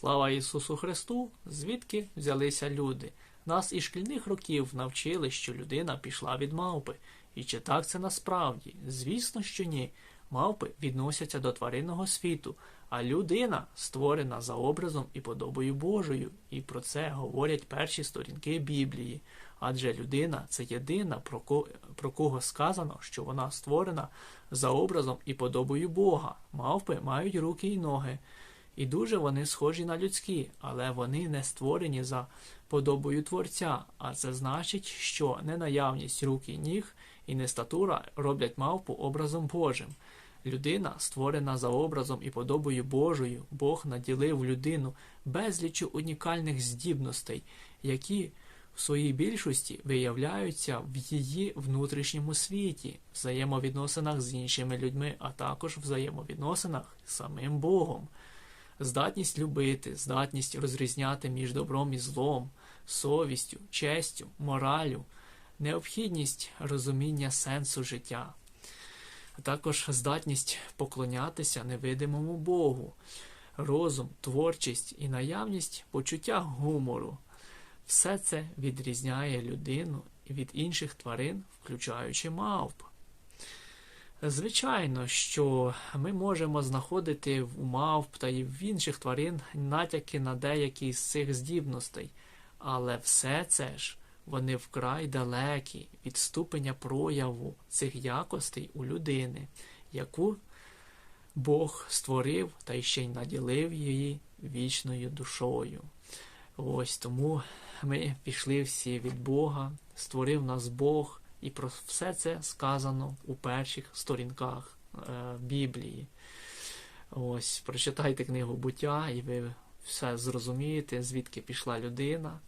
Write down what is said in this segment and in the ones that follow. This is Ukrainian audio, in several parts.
Слава Ісусу Христу! Звідки взялися люди? Нас із шкільних років навчили, що людина пішла від мавпи. І чи так це насправді? Звісно, що ні. Мавпи відносяться до тваринного світу, а людина створена за образом і подобою Божою, і про це говорять перші сторінки Біблії. Адже людина це єдина, про, ко- про кого сказано, що вона створена за образом і подобою Бога. Мавпи мають руки і ноги. І дуже вони схожі на людські, але вони не створені за подобою Творця, а це значить, що не наявність рук і ніг і не статура роблять мавпу образом Божим. Людина створена за образом і подобою Божою. Бог наділив людину безлічу унікальних здібностей, які в своїй більшості виявляються в її внутрішньому світі, взаємовідносинах з іншими людьми, а також взаємовідносинах з самим Богом. Здатність любити, здатність розрізняти між добром і злом, совістю, честю, моралю, необхідність розуміння сенсу життя, а також здатність поклонятися невидимому Богу, розум, творчість і наявність почуття гумору. Все це відрізняє людину від інших тварин, включаючи мавп. Звичайно, що ми можемо знаходити в мавп та й в інших тварин натяки на деякі з цих здібностей, але все це ж вони вкрай далекі від ступеня прояву цих якостей у людини, яку Бог створив та ще й наділив її вічною душою. Ось тому ми пішли всі від Бога, створив нас Бог, і про все це сказано у перших сторінках е, Біблії. Ось, прочитайте книгу буття, і ви все зрозумієте, звідки пішла людина.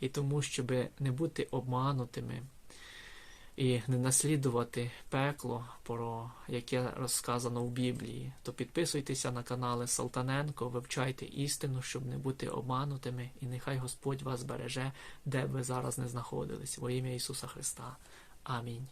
І тому, щоб не бути обманутими і не наслідувати пекло, про яке розказано в Біблії, то підписуйтеся на канали Салтаненко, вивчайте істину, щоб не бути обманутими, і нехай Господь вас береже, де б ви зараз не знаходились, во ім'я Ісуса Христа. Амінь.